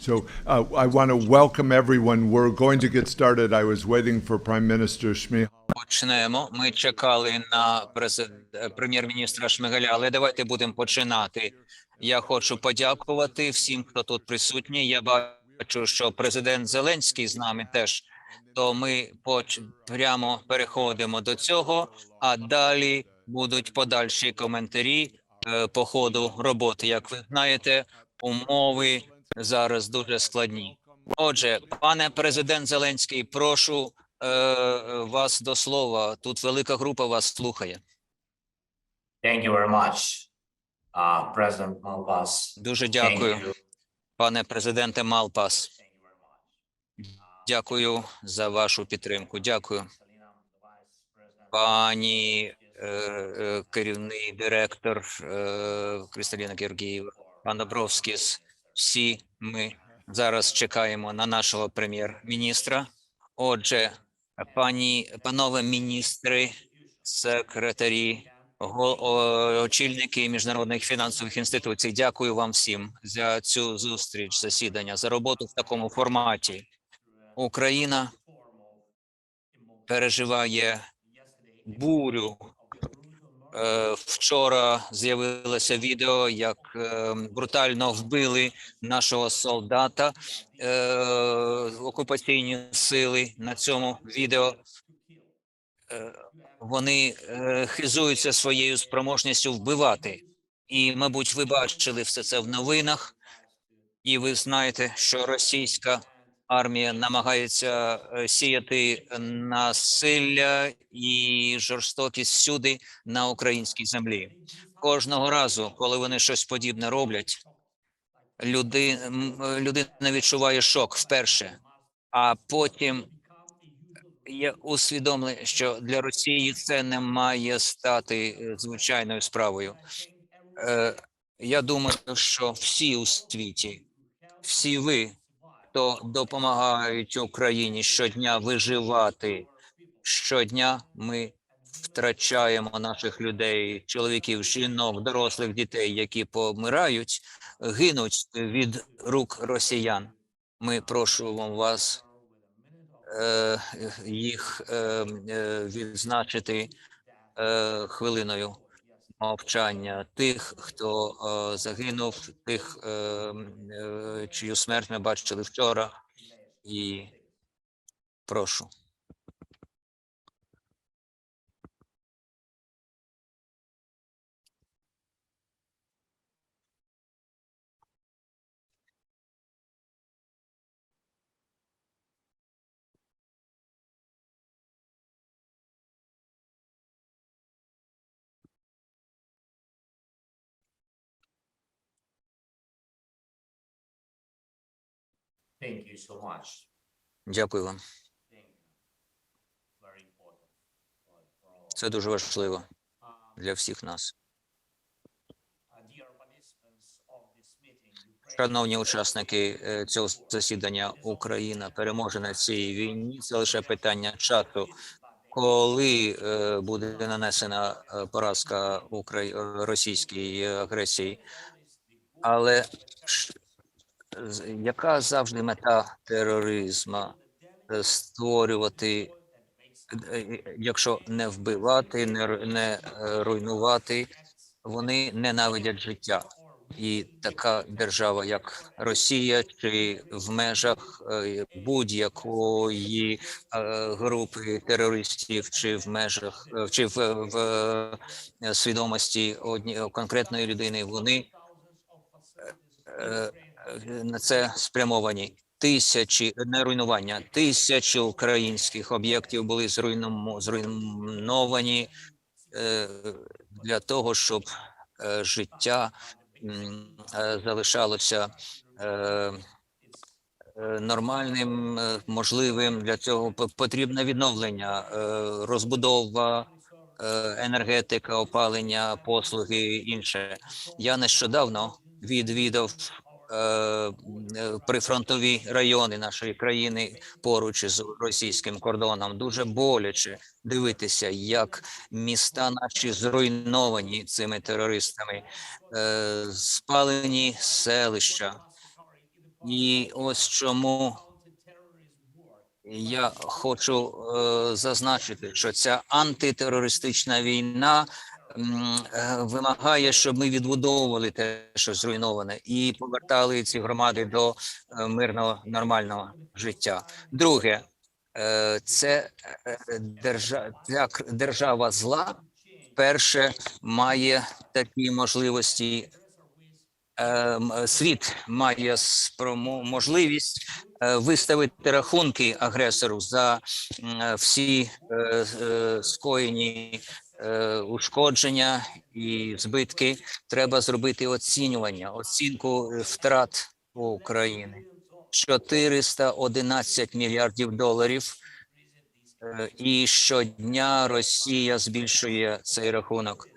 So uh, I want to welcome everyone. We're going to get started. I was waiting for Prime Minister Shmihal. Почнемо. Ми чекали на прем'єр-міністра Шмигаля, але давайте будемо починати. Я хочу подякувати всім, хто тут присутній. Я бачу, що президент Зеленський з нами теж. То ми поч... прямо переходимо до цього, а далі будуть подальші коментарі е, по ходу роботи. Як ви знаєте, умови зараз дуже складні. Отже, пане президент Зеленський, прошу е, вас до слова. Тут велика група вас слухає. Thank you very much, uh, President Malpas. Дуже дякую, пане президенте Малпас. Дякую за вашу підтримку. Дякую, пані е, е, керівний директор е, Кристаліна Георгієва, пан Добровськіс. Всі ми зараз чекаємо на нашого прем'єр-міністра. Отже, пані, панове міністри, секретарі, очільники міжнародних фінансових інституцій. Дякую вам всім за цю зустріч, засідання, за роботу в такому форматі. Україна переживає бурю. Е, Вчора з'явилося відео, як е, брутально вбили нашого солдата е, окупаційні сили на цьому відео. Вони хизуються своєю спроможністю вбивати. І, мабуть, ви бачили все це в новинах, і ви знаєте, що російська армія намагається е, сіяти насилля і жорстокість всюди на українській землі. Кожного разу, коли вони щось подібне роблять, люди, е, людина відчуває шок вперше, а потім є усвідомлення, що для Росії це не має стати е, звичайною справою. Я думаю, що всі у світі, всі ви, хто допомагають Україні щодня виживати, щодня ми втрачаємо наших людей, чоловіків, жінок, дорослих дітей, які помирають, гинуть від рук росіян. Ми просимо вас е, їх е, е, відзначити е, хвилиною мовчання тих, хто е, загинув, тих, е, е, чию смерть ми бачили вчора. І прошу. Thank you so much. Дякую вам. Це дуже важливо Um, для всіх нас. uh, Шановні учасники е, цього засідання, Україна переможе на цій війні. Це лише питання часу. Коли е, буде нанесена е, поразка російській агресії, але яка завжди мета тероризму? Е, Створювати, е, е, якщо не вбивати, не, не руйнувати, вони ненавидять життя. І така держава, як Росія, чи в межах будь-якої групи терористів, чи в межах чи в, в свідомості одні конкретної людини, вони на це спрямовані. Тисячі не руйнування, тисячі українських об'єктів були зруйновані е, для того, щоб е, життя е, залишалося нормальним, можливим. Для цього потрібне відновлення, розбудова, енергетика, опалення, послуги, інше. Я нещодавно відвідав прифронтові райони нашої країни поруч із російським кордоном. Дуже боляче дивитися, як міста наші зруйновані цими терористами, е, спалені селища. І ось чому я хочу е, зазначити, що ця антитерористична війна е, вимагає, щоб ми відбудовували те, що зруйноване, і повертали ці громади до е, мирного нормального життя. Друге, е, це е, держа, ця держава зла перше має такі можливості. е, Світ має можливість е, виставити рахунки агресору за е, всі е, е, скоєні е, ушкодження і збитки. Треба зробити оцінювання, оцінку е, втрат України. 411 мільярдів доларів. Е, І щодня Росія збільшує цей рахунок.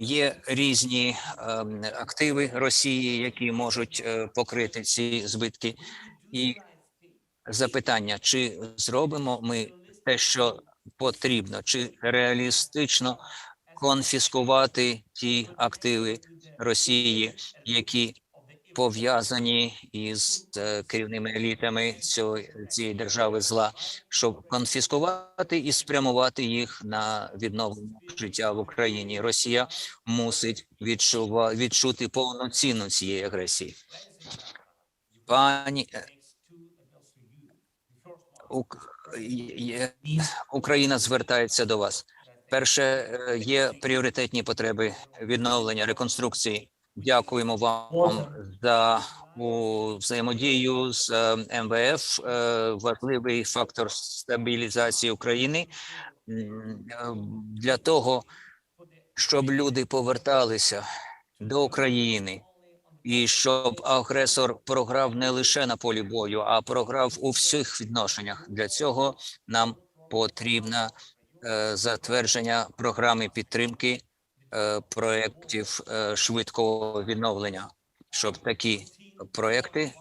Є різні ем, активи Росії, які можуть е, покрити ці збитки. І запитання: чи зробимо ми те, що потрібно, чи реалістично конфіскувати ті активи Росії, які пов'язані із е, керівними елітами цього, цієї держави зла, щоб конфіскувати і спрямувати їх на відновлення життя в Україні. Росія мусить відчува, відчути повну ціну цієї агресії. Пані е, Україна звертається до вас. Перше е, є пріоритетні потреби відновлення реконструкції. Дякуємо вам за взаємодію з е, МВФ. е, Важливий фактор стабілізації України для того, щоб люди поверталися до України, і щоб агресор програв не лише на полі бою, а програв у всіх відношеннях. Для цього нам потрібно е, затвердження програми підтримки е, проєктів е, швидкого відновлення, щоб такі проекти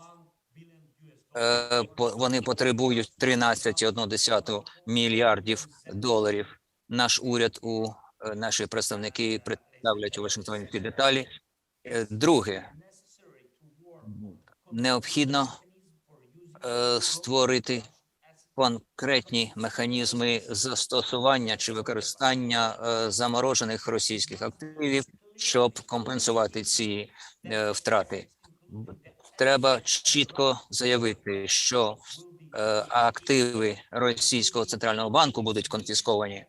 по- вони потребують 13,1 мільярдів доларів. Наш уряд у наші представники представлять у Вашингтоні ці деталі. Друге, необхідно е, створити конкретні механізми застосування чи використання е, заморожених російських активів, щоб компенсувати ці е, втрати. Треба чітко заявити, що активи російського центрального банку будуть конфісковані.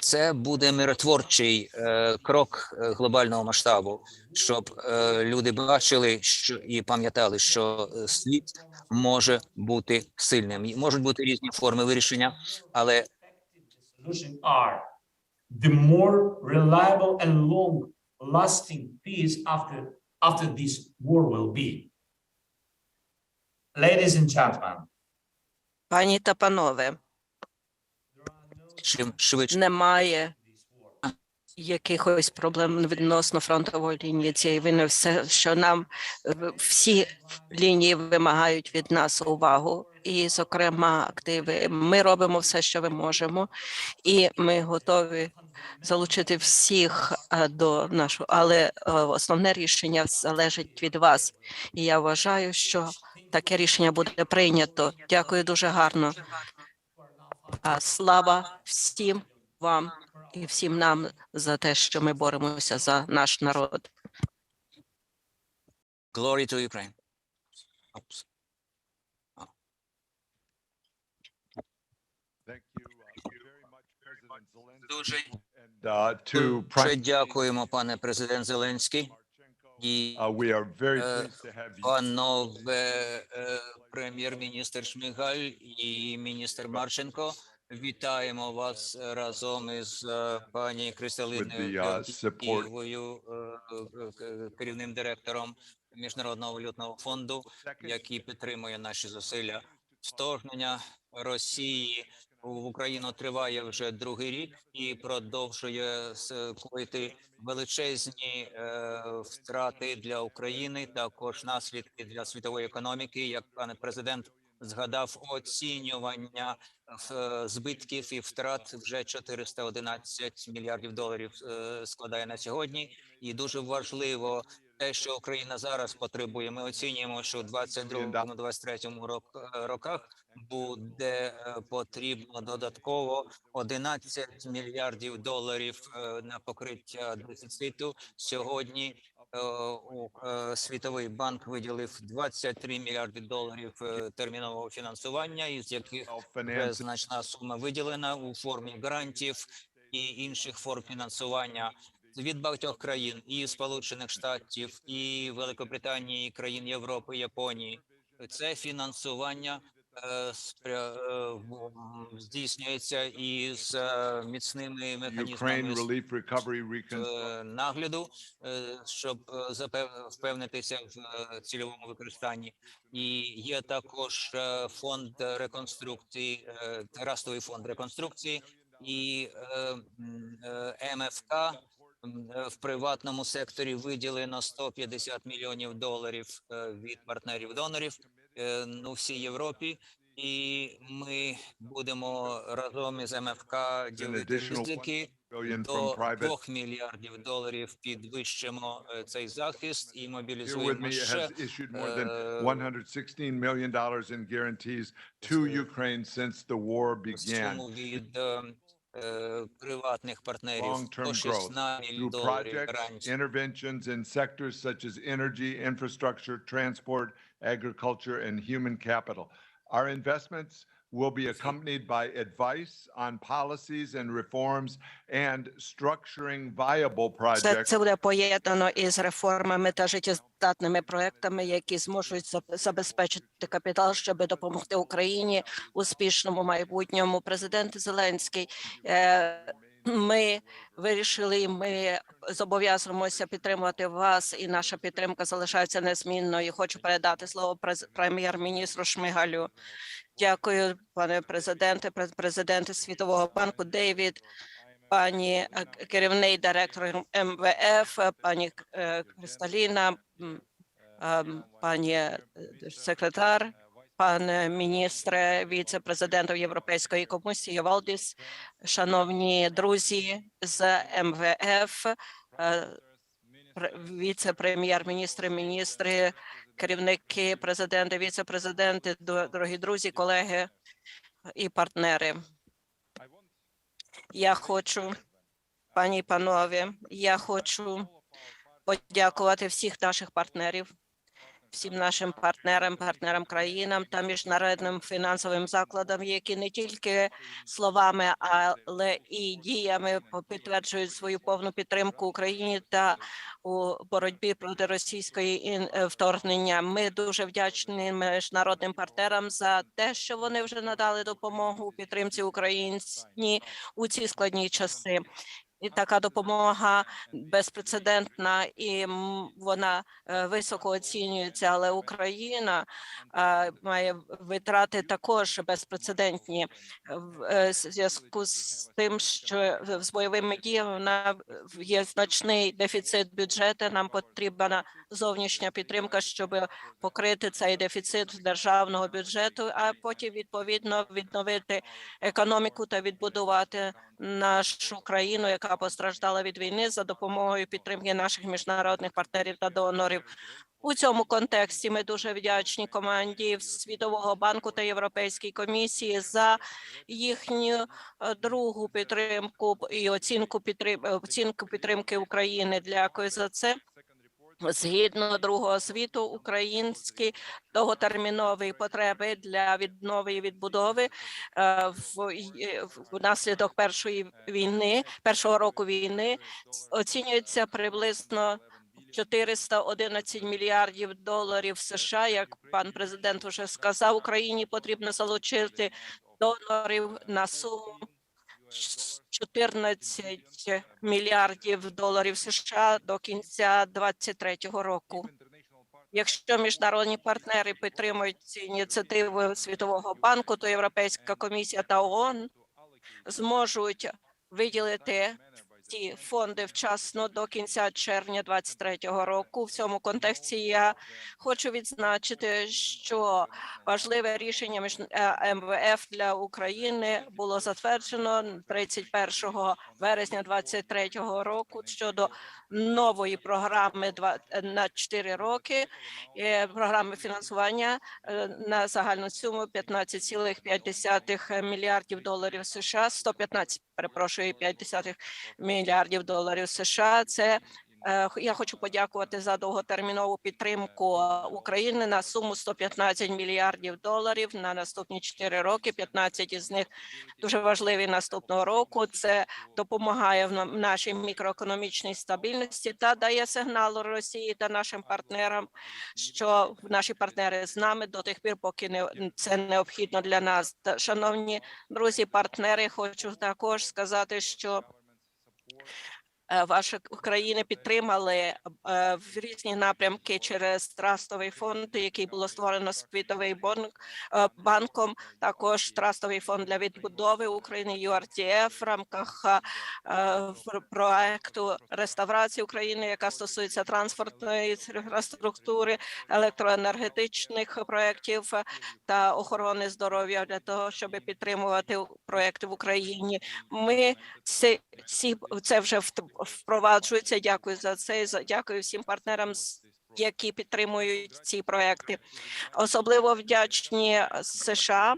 Це буде миротворчий е, крок е, глобального масштабу, щоб е, люди бачили, що і пам'ятали, що світ може бути сильним. Можуть бути різні форми вирішення, але solution are the more reliable and long lasting peace after after this war will be. Ladies and gentlemen, Пані та панове, чим швидше немає якихось проблем відносно фронтової лінії цієї війни. Все, що нам всі лінії вимагають від нас увагу, і, зокрема, активи. Ми робимо все, що ми можемо, і ми готові залучити всіх е, до нашого, але е, основне рішення залежить від вас. І я вважаю, що таке рішення буде прийнято. Дякую дуже гарно. А слава всім вам і всім нам за те, що ми боремося за наш народ. glory to Ukraine. Oops. Uh. Дуже uh, дякуємо, пане президент Зеленський. І Uh, you. панове е, прем'єр-міністр Шмигаль і міністр Марченко. Вітаємо вас разом із е, пані Кристалиною uh, е, е, керівним директором Міжнародного валютного фонду, який підтримує наші зусилля. Вторгнення Росії в Україну триває вже другий рік і продовжує скоїти величезні е, втрати для України, також наслідки для світової економіки. Як пане президент згадав, оцінювання збитків і втрат вже 411 мільярдів доларів е, складає на сьогодні, і дуже важливо те, що Україна зараз потребує. Ми оцінюємо, що в 22-23 рок, е, роках буде е, потрібно додатково 11 мільярдів доларів е, на покриття дефіциту. Сьогодні Світовий банк виділив 23 мільярди доларів термінового фінансування, із яких значна сума виділена у формі грантів і інших форм фінансування від багатьох країн, і Сполучених Штатів, і Великобританії, і країн Європи, Японії. Це фінансування е, е, здійснюється із е, міцними механізмами нагляду, щоб впевнитися в цільовому використанні. І є також фонд реконструкції, трастовий фонд реконструкції і МФК в приватному секторі виділено 150 мільйонів доларів е, від партнерів-донорів е, ну всій Європі. І ми будемо разом із МФК ділити ризики до 2 мільярдів доларів підвищимо е, цей захист і мобілізуємо ще has issued more than uh, 116 million dollars in guarantees to Ukraine since the war began. від е, е, приватних партнерів Long-term по growth 16 through мільйонів доларів projects, гарантій. interventions in sectors such as energy, infrastructure, transport, agriculture, and human capital. Our investments will be accompanied by advice on policies and reforms and structuring viable Все projects це буде поєднано із реформами та життєздатними проектами, які зможуть заб- забезпечити капітал, щоб допомогти Україні успішному майбутньому. Президент Зеленський. е, Ми вирішили, ми зобов'язуємося підтримувати вас, і наша підтримка залишається незмінною. Хочу передати слово през- прем'єр-міністру Шмигалю. Дякую, пане президенте, през- президенте Світового банку Дейвід, пані е, керівний директор МВФ, е, пані е, Кристаліна, ем, пані е, секретар, пане міністре, віце-президент Європейської комісії Валдіс, шановні друзі з МВФ, е, віце-прем'єр-міністри, міністри, керівники, президенти, віце-президенти, дорогі друзі, колеги і партнери. Я хочу, пані і панове, я хочу подякувати всіх наших партнерів, всім нашим партнерам, партнерам країнам та міжнародним фінансовим закладам, які не тільки словами, але і діями підтверджують свою повну підтримку Україні та у боротьбі проти російської е, вторгнення. Ми дуже вдячні міжнародним партнерам за те, що вони вже надали допомогу у підтримці Україні у ці складні часи. І така допомога безпрецедентна, і вона е, високо оцінюється. Але Україна е, має витрати також безпрецедентні в е, зв'язку з тим, що з бойовими діями є значний дефіцит бюджету. Нам потрібна зовнішня підтримка, щоб покрити цей дефіцит державного бюджету, а потім відповідно відновити економіку та відбудувати нашу країну, яка постраждала від війни за допомогою підтримки наших міжнародних партнерів та донорів. У цьому контексті ми дуже вдячні команді Світового банку та Європейській комісії за їхню е, другу підтримку і оцінку підтрим... оцінку підтримки України. Дякую за це. Згідно другого світу, українські довготермінові потреби для віднови і відбудови е, е, внаслідок першої війни, першого року війни оцінюється приблизно 411 мільярдів доларів США. Як пан президент вже сказав, Україні потрібно залучити донорів на суму 14 мільярдів доларів США до кінця 2023 року. Якщо міжнародні партнери підтримують ці ініціативи Світового банку, то Європейська комісія та ООН зможуть виділити ці фонди вчасно до кінця червня 2023 року. В цьому контексті я хочу відзначити, що важливе рішення між е, МВФ для України було затверджено 31 вересня 2023 року щодо нової програми на 4 роки. е, Програми фінансування е, на загальну суму 15,5 мільярдів доларів США, 115, перепрошую, 5 мільярдів доларів США. Це е, я хочу подякувати за довготермінову підтримку України на суму 115 мільярдів доларів на наступні 4 роки. 15 із них дуже важливі наступного року. Це допомагає в нашій мікроекономічній стабільності та дає сигнал Росії та нашим партнерам, що наші партнери з нами до тих пір, поки не це необхідно для нас. Шановні друзі, партнери, хочу також сказати, що four. Ваші країни підтримали е, в різні напрямки через трастовий фонд, який було створено Світовий е, банком. Також трастовий фонд для відбудови України URTF в рамках е, проекту реставрації України, яка стосується транспортної інфраструктури, електроенергетичних проєктів е, та охорони здоров'я для того, щоб підтримувати проекти в Україні. Ми це це вже вт- впроваджується. Дякую за це. Дякую всім партнерам, які підтримують ці проекти. Особливо вдячні США,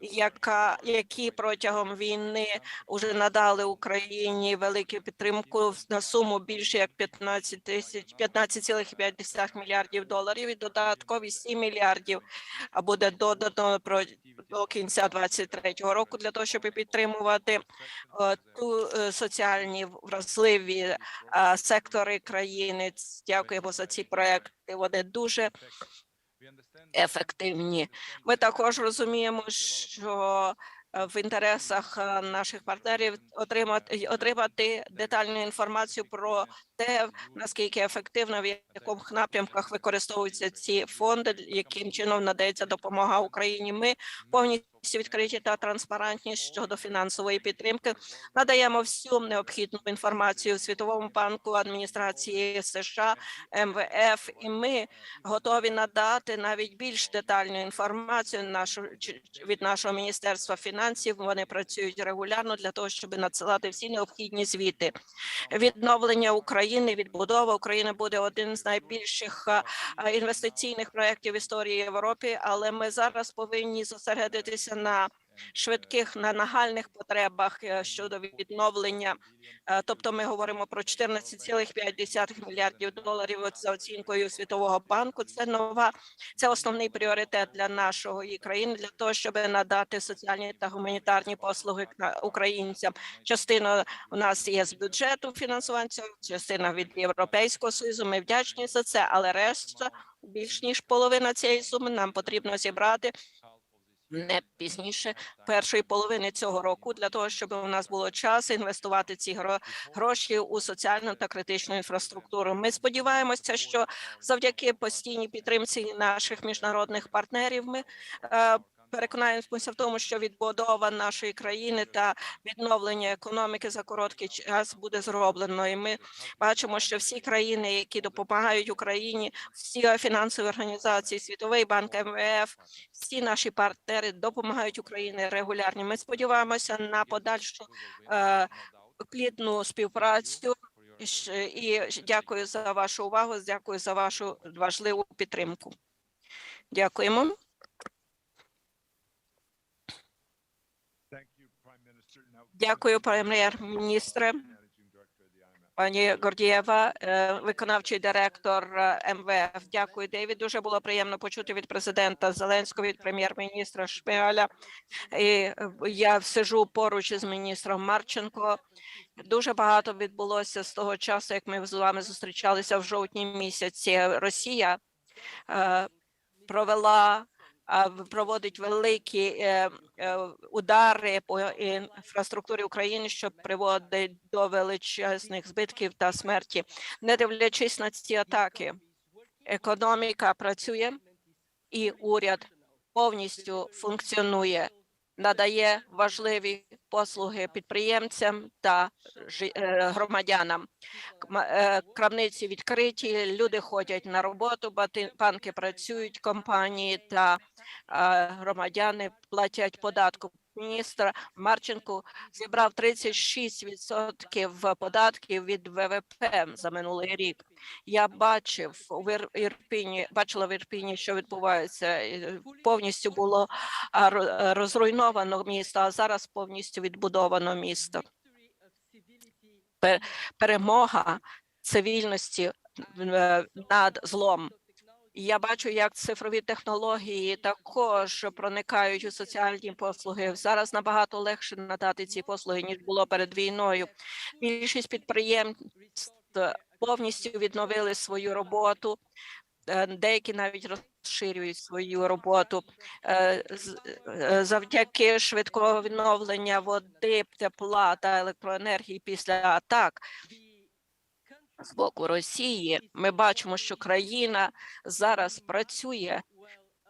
яка які протягом війни вже надали Україні велику підтримку на суму більше як 15 тисяч 15,5 мільярдів доларів і додаткові 7 мільярдів буде додано про до кінця 23-го року для того, щоб підтримувати е, ту е, соціальні вразливі е, сектори країни. Дякуємо за ці проекти. Вони дуже ефективні. Ми також розуміємо, що е, в інтересах е, наших партнерів отримати отримати детальну інформацію про те, наскільки ефективно в яких напрямках використовуються ці фонди, яким чином надається допомога Україні. Ми повністю відкриті та транспарентні щодо фінансової підтримки. Надаємо всю необхідну інформацію Світовому банку, адміністрації США, МВФ, і ми готові надати навіть більш детальну інформацію нашу від нашого міністерства фінансів. Вони працюють регулярно для того, щоб надсилати всі необхідні звіти. Відновлення України, відбудова України буде один з найбільших інвестиційних проєктів в історії Європи, але ми зараз повинні зосередитися на швидких на нагальних потребах е, щодо відновлення. Е, Тобто, ми говоримо про 14,5 мільярдів доларів за оцінкою Світового банку. Це нова, це основний пріоритет для нашої країни для того, щоб надати соціальні та гуманітарні послуги кра- українцям. Частина у нас є з бюджету фінансування, частина від Європейського союзу. Ми вдячні за це, але решта більш ніж половина цієї суми нам потрібно зібрати не пізніше першої половини цього року для того, щоб у нас було час інвестувати ці гро- гроші у соціальну та критичну інфраструктуру. Ми сподіваємося, що завдяки постійній підтримці наших міжнародних партнерів ми е, переконаємося в тому, що відбудова нашої країни та відновлення економіки за короткий час буде зроблено. І ми бачимо, що всі країни, які допомагають Україні, всі фінансові організації, Світовий банк, МВФ, всі наші партнери допомагають Україні регулярно. Ми сподіваємося на подальшу е, плідну співпрацю. І дякую за вашу увагу. Дякую за вашу важливу підтримку. Дякуємо. Дякую, прем'єр-міністре. Пані Гордієва, е, виконавчий директор е, МВФ. Дякую, Девід. Дуже було приємно почути від президента Зеленського, від прем'єр-міністра Шмигаля. І е, я сижу поруч із міністром Марченко. Дуже багато відбулося з того часу, як ми з вами зустрічалися в жовтні місяці. Росія провела проводить великі е, е, удари по інфраструктурі України, що приводить до величезних збитків та смерті. Не дивлячись на ці атаки, економіка працює і уряд повністю функціонує. надає важливі послуги підприємцям та е, громадянам. Крамниці відкриті, люди ходять на роботу, банки працюють, компанії та громадяни платять податку. Міністр Марченко зібрав 36% податків від ВВП за минулий рік. Я бачив у Ірпіні, бачила в Ірпіні, що відбувається. Повністю було розруйновано місто, а зараз повністю відбудовано місто. Пе- Перемога цивільності е, над злом. Я бачу, як цифрові технології також проникають у соціальні послуги. Зараз набагато легше надати ці послуги ніж було перед війною. Більшість підприємств повністю відновили свою роботу. е, Деякі навіть розширюють свою роботу Е, е, завдяки швидкого відновлення води, тепла та електроенергії після атак з боку Росії. Ми бачимо, що країна зараз працює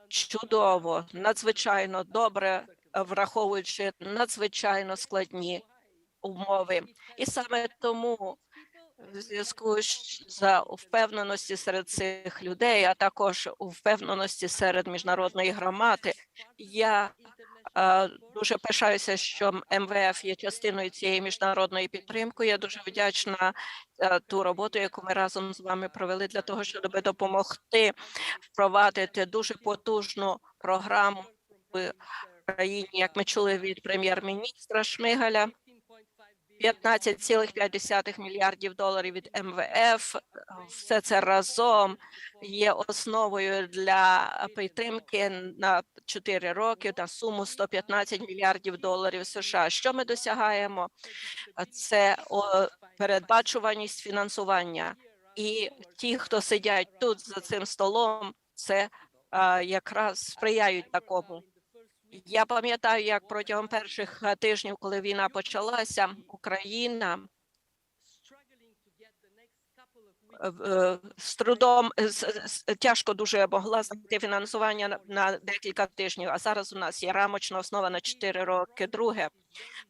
чудово, надзвичайно добре, враховуючи надзвичайно складні умови. І саме тому в зв'язку з впевненості серед цих людей, а також у впевненості серед міжнародної громади, я дуже пишаюся, що МВФ є частиною цієї міжнародної підтримки. Я дуже вдячна е, ту роботу, яку ми разом з вами провели для того, щоб допомогти впровадити дуже потужну програму в країні, як ми чули від прем'єр-міністра Шмигаля. 15,5 мільярдів доларів від МВФ. Все це разом є основою для підтримки на 4 роки на суму 115 мільярдів доларів США. Що ми досягаємо? Це передбачуваність фінансування. І ті, хто сидять тут за цим столом, це якраз сприяють такому. Я пам'ятаю, як протягом перших е, тижнів, коли війна почалася, Україна е, е, з трудом з- тяжко дуже могла знайти фінансування на, на декілька тижнів. А зараз у нас є рамочна основа на 4 роки. Друге,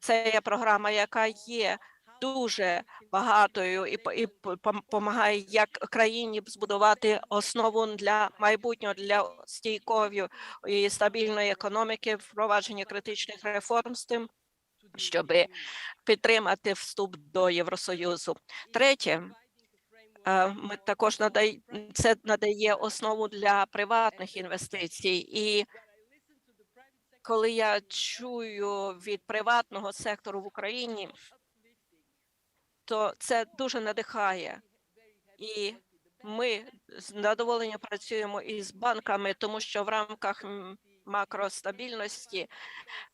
це є програма, яка є дуже багатою і і допомагає як країні збудувати основу для майбутнього для стійкової і стабільної економіки, впровадження критичних реформ з тим, щоб підтримати вступ до Євросоюзу. Третє, е, ми також надай це надає основу для приватних інвестицій. І коли я чую від приватного сектору в Україні, то це дуже надихає. І ми з задоволенням працюємо із банками, тому що в рамках макростабільності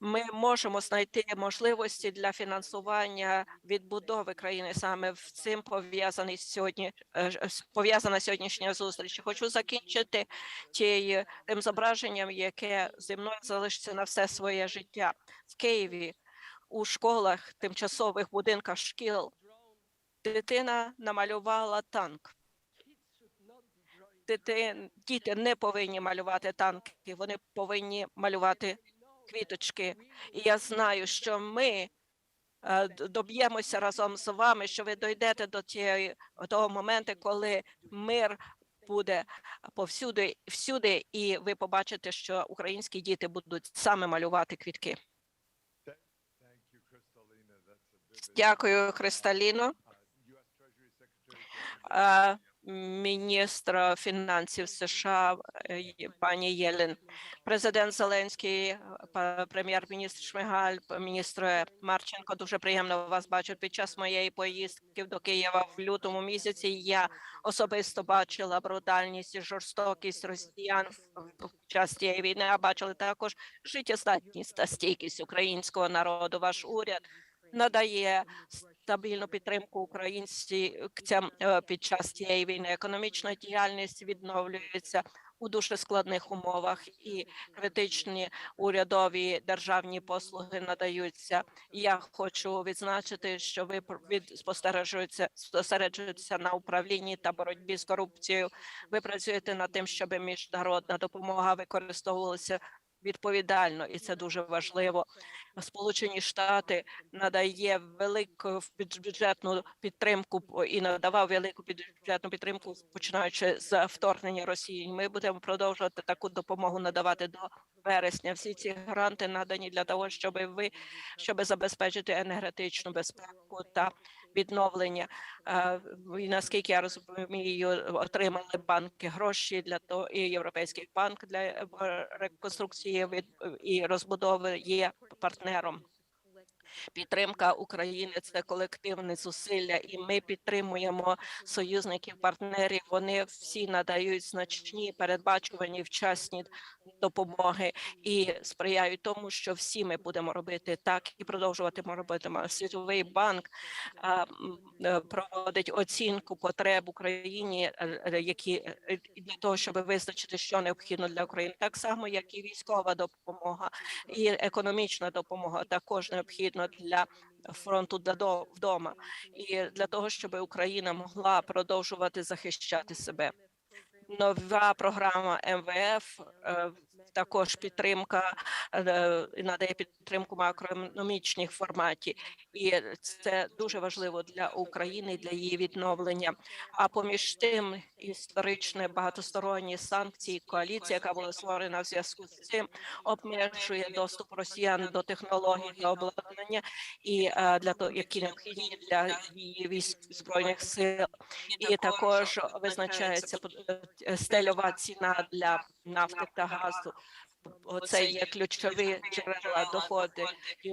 ми можемо знайти можливості для фінансування відбудови країни. Саме в цим пов'язаний сьогодні е, ж- пов'язана сьогоднішня зустріч. Хочу закінчити тією тим зображенням, яке зі мною залишиться на все своє життя в Києві у школах, тимчасових будинках шкіл. Дитина намалювала танк. Діти не повинні малювати танки, вони повинні малювати квіточки. І я знаю, що ми е, доб'ємося разом з вами, що ви дійдете до тієї того моменту, коли мир буде повсюди, всюди, і ви побачите, що українські діти будуть саме малювати квітки. Дякую, Христаліно. uh, U.S. Treasury Secretary. Е, Міністра фінансів США е, пані Єлен, президент Зеленський, прем'єр-міністр Шмигаль, міністр Марченко. Дуже приємно вас бачити. Під час моєї поїздки до Києва в лютому місяці я особисто бачила брутальність і жорстокість росіян в час цієї війни. А бачили також життєздатність та стійкість українського народу. Ваш уряд надає стабільну підтримку українцям е, під час цієї війни. Економічна діяльність відновлюється у дуже складних умовах, і критичні урядові державні послуги надаються. Я хочу відзначити, що ви від спостережуєтеся на управлінні та боротьбі з корупцією. Ви працюєте над тим, щоб міжнародна допомога використовувалася відповідально, і це дуже важливо. Сполучені Штати надає велику бюдж- бюджетну підтримку і надавав велику бюджетну підтримку, починаючи з вторгнення Росії. Ми будемо продовжувати таку допомогу надавати до вересня. Всі ці гранти надані для того, щоб ви щоб забезпечити енергетичну безпеку та відновлення. Е, І наскільки я розумію, отримали банки гроші для того, і Європейський банк для е, реконструкції і розбудови є партнером. Підтримка України це колективне зусилля, і ми підтримуємо союзників, партнерів. Вони всі надають значні передбачувані вчасні допомоги і сприяють тому, що всі ми будемо робити так і продовжуватимемо робити. Світовий банк е, проводить оцінку потреб Україні, е, е, які для того, щоб визначити, що необхідно для України, так само як і військова допомога, і економічна допомога також необхідна для фронту до- вдома, і для того, щоб Україна могла продовжувати захищати себе. Нова програма МВФ е, також підтримка е, надає підтримку макроекономічних форматі, і це дуже важливо для України для її відновлення. А поміж тим, історичне багатосторонні санкції, коаліція, яка була створена в зв'язку з цим, обмежує доступ росіян до технологій та обладнання, і е, для того, які необхідні для її військ збройних сил, і також визначається е, стельова ціна для нафти та газу. Оце є ключові джерела доходи, е,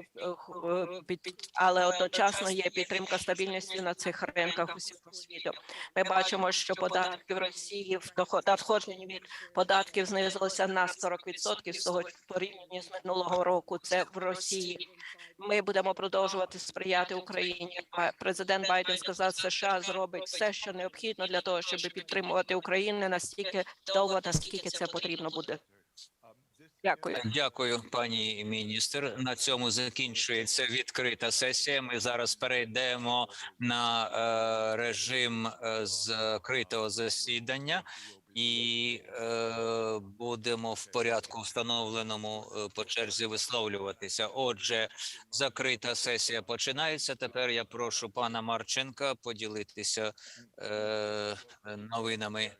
е, але одночасно є підтримка стабільності на цих ринках усього світу. Ми бачимо, що податки в Росії в надходження від податків знизилося на 40% з того порівняння з минулого року. Це в Росії. Ми будемо продовжувати сприяти Україні. Президент Байден сказав, США зробить все, що необхідно для того, щоб підтримувати Україну настільки довго, наскільки це потрібно буде. Дякую. Дякую, пані міністр. На цьому закінчується відкрита сесія. Ми зараз перейдемо на е, режим е, закритого засідання і е, будемо в порядку встановленому е, по черзі висловлюватися. Отже, закрита сесія починається. Тепер я прошу пана Марченка поділитися е, новинами